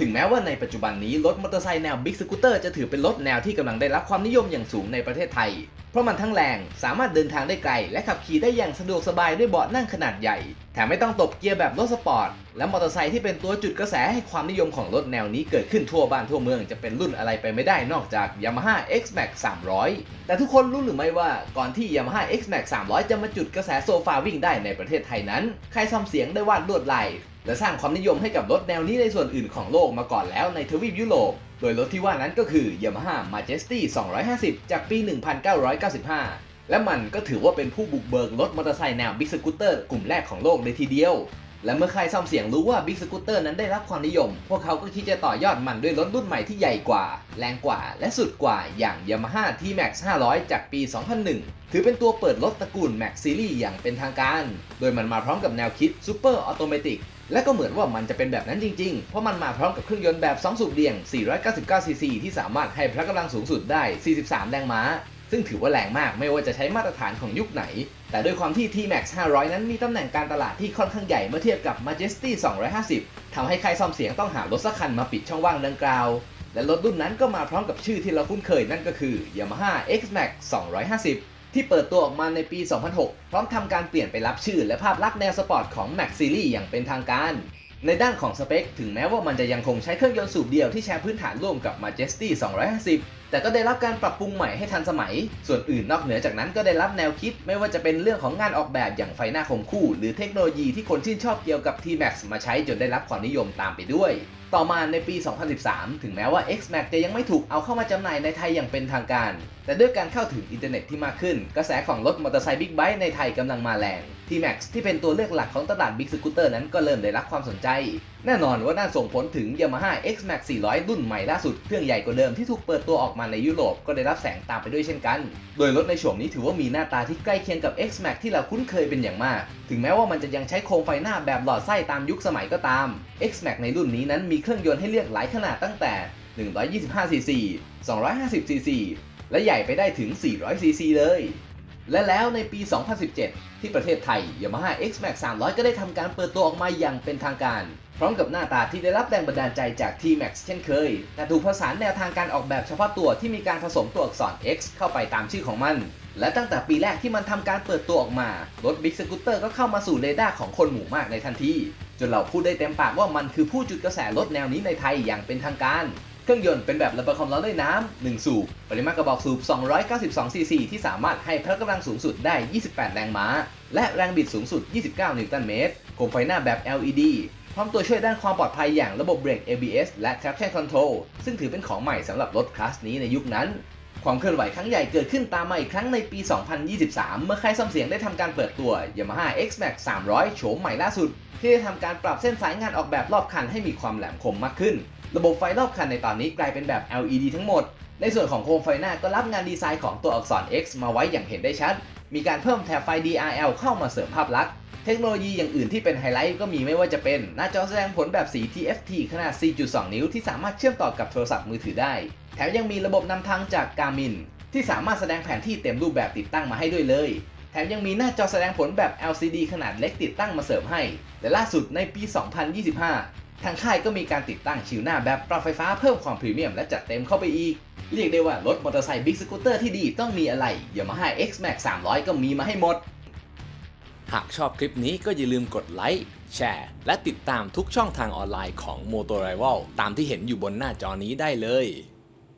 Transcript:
ถึงแม้ว่าในปัจจุบันนี้รถมอเตอร์ไซค์แนวบิ๊กสกูตเตอร์จะถือเป็นรถแนวที่กำลังได้รับความนิยมอย่างสูงในประเทศไทย เพราะมันทั้งแรง สามารถเดินทางได้ไกล และขับขี่ได้อย่างสะดวกสบายด้วยเบาะนั่งขนาดใหญ่ แถมไม่ต้องตบเกียร์แบบรถสปอร์ต และมอเตอร์ไซค์ที่เป็นตัวจุดกระแสให้ความนิยมของรถแนวนี้เกิดขึ้นทั่วบ้านทั่วเมืองจะเป็นรุ่นอะไรไปไม่ได้นอกจาก Yamaha X-Max 300 แต่ทุกคนรู้หรือไม่ว่าก่อนที่ Yamaha X-Max 300 จะมาจุดกระแสโซฟาวิ่งได้ในประเทศไทยนั้น ใครซ่อมเสียงได้วาดลวดลายและสร้างความนิยมให้กับรถแนวนี้ในส่วนอื่นของโลกมาก่อนแล้วในทวีปยุโรป โดยรถที่ว่านั้นก็คือ Yamaha Majesty 250 จากปี 1995 และมันก็ถือว่าเป็นผู้บุกเบิกรถมอเตอร์ไซค์แนวบิ๊กสกูตเตอร์กลุ่มแรกของโลกเลยทีเดียว และเมื่อใครซ่อมเสียงรู้ว่าบิ๊กสกูตเตอร์นั้นได้รับความนิยม พวกเขาก็คิดจะต่อยอดมันด้วยรถรุ่นใหม่ที่ใหญ่กว่า แรงกว่า และสุดกว่าอย่าง Yamaha T-Max 500 จากปี 2001 ถือเป็นตัวเปิดรถตระกูล Max Series อย่างเป็นทางการ โดยมันมาพร้อมกับแนวคิด Super Automatic และก็เหมือนว่ามันจะเป็นแบบนั้นจริงๆ เพราะมันมาพร้อมกับเครื่องยนต์แบบ 2 สูบเดี่ยง 499 cc ที่สามารถให้พละกำลังสูงสุดได้ 43 แรงม้า ซึ่งถือว่าแรงมากไม่ว่าจะใช้มาตรฐานของยุคไหน แต่ด้วยความที่ T-Max 500 นั้นมีตำแหน่งการตลาดที่ค่อนข้างใหญ่เมื่อเทียบกับ Majesty 250 ทำให้ใครซ่อมเสียงต้องหารถสักคันมาปิดช่องว่างดังกล่าว และรถรุ่นนั้นก็มาพร้อมกับชื่อที่เราคุ้นเคยนั่นก็คือ Yamaha X-Max 250 ที่เปิดตัวออกมาในปี 2006 พร้อมทำการเปลี่ยนไปรับชื่อและภาพลักษณ์แนวสปอร์ตของ Max Series อย่างเป็นทางการ ในด้านของสเปค ถึงแม้ว่ามันจะยังคงใช้เครื่องยนต์สูบเดียวที่แชร์พื้นฐานร่วมกับ Majesty 250 แต่ก็ได้รับการปรับปรุงใหม่ให้ทันสมัย ส่วนอื่นนอกเหนือจากนั้นก็ได้รับแนวคิด ไม่ว่าจะเป็นเรื่องของงานออกแบบอย่างไฟหน้าคมคู่ หรือเทคโนโลยีที่คนชื่นชอบเกี่ยวกับ T-Max มาใช้จนได้รับความนิยมตามไปด้วย ต่อมาในปี 2013 ถึงแม้ว่า X-Max จะยังไม่ถูกเอาเข้ามาจำหน่ายในไทยอย่างเป็นทางการ แต่ด้วยการเข้าถึงอินเทอร์เน็ตที่มากขึ้น กระแสของรถมอเตอร์ไซค์บิ๊กไบค์ในไทยกำลังมาแรง T-Max ที่เป็นตัวเลือกหลักของตลาดบิ๊กสกูตเตอร์นั้นก็เริ่มได้รับความสนใจ แน่นอนว่าน่าส่งผลถึง Yamaha X-Max 400 รุ่นใหม่ล่าสุด เครื่องใหญ่กว่าเดิมที่ถูกเปิดตัวออกมาในยุโรปก็ได้รับแสงตามไปด้วยเช่นกัน โดยรถในโฉมนี้ถือว่ามีหน้าตาที่ใกล้เคียงกับ X-Max ที่เราคุ้นเคยเป็นอย่างมาก ถึงแม้ว่ามันจะยังใช้โครงไฟหน้าแบบหลอดไส้ตามยุคสมัยก็ตาม X-Max ในรุ่นนี้นั้นมีเครื่องยนต์ให้เลือกหลายขนาดตั้งแต่ 125cc 250cc และใหญ่ไปได้ถึง 400cc เลยและแล้วในปี 2017 ที่ประเทศไทย Yamaha X-Max 300 ก็ได้ทำการเปิดตัวออกมาอย่างเป็นทางการ พร้อมกับหน้าตาที่ได้รับแรงบันดาลใจจาก T-Max เช่นเคย แต่ถูกผสานแนวทางการออกแบบเฉพาะตัวที่มีการผสมตัวอักษร X เข้าไปตามชื่อของมัน และตั้งแต่ปีแรกที่มันทำการเปิดตัวออกมา รถ Big Scooter ก็เข้ามาสู่เรดาร์ของคนหมู่มากในทันที จนเราพูดได้เต็มปากว่ามันคือผู้จุดกระแสรถแนวนี้ในไทยอย่างเป็นทางการเครื่องยนต์เป็นแบบระเบิดความร้อนด้วยน้ำ 1 สูบ ปริมาตรกระบอกสูบ 292 ซีซี ที่สามารถให้พละกำลังสูงสุดได้ 28 แรงม้า และแรงบิดสูงสุด 29 นิวตันเมตร โคมไฟหน้าแบบ LED พร้อมตัวช่วยด้านความปลอดภัยอย่างระบบเบรก ABS และ traction control ซึ่งถือเป็นของใหม่สำหรับรถคลาสนี้ในยุคนั้น ความเคลื่อนไหวครั้งใหญ่เกิดขึ้นตามมาอีกครั้งในปี 2023 เมื่อค่ายซ่อมเสียงได้ทำการเปิดตัว Yamaha X-Max 300 โฉมใหม่ล่าสุด ที่ได้ทำการปรับเส้นสายงานออกแบบรอบคันให้มีความแหลมคมมากขึ้น ระบบไฟรอบคันในตอนนี้กลายเป็นแบบ LED ทั้งหมด ในส่วนของโคมไฟหน้าก็รับงานดีไซน์ของตัวอักษร X มาไว้อย่างเห็นได้ชัด มีการเพิ่มแถบไฟ DRL เข้ามาเสริมภาพลักษณ์ เทคโนโลยีอย่างอื่นที่เป็นไฮไลท์ก็มีไม่ว่าจะเป็น หน้าจอแสดงผลแบบสี TFT ขนาด 4.2 นิ้วที่สามารถเชื่อมต่อกับโทรศัพท์มือถือได้ แถมยังมีระบบนำทางจาก Garmin ที่สามารถแสดงแผนที่เต็มรูปแบบติดตั้งมาให้ด้วยเลยแถมยังมีหน้าจอแสดงผลแบบ LCD ขนาดเล็กติดตั้งมาเสริมให้ และล่าสุดในปี 2025 ทางค่ายก็มีการติดตั้งชิวหน้าแบบปรับไฟฟ้าเพิ่มความพรีเมียมและจัดเต็มเข้าไปอีก เรียกได้ว่ารถมอเตอร์ไซค์บิ๊กสกูตเตอร์ที่ดีต้องมีอะไร Yamaha X-Max 300 ก็มีมาให้หมด หากชอบคลิปนี้ก็อย่าลืมกดไลค์แชร์และติดตามทุกช่องทางออนไลน์ของ m o t o r i v a l ตามที่เห็นอยู่บนหน้าจอนี้ได้เลย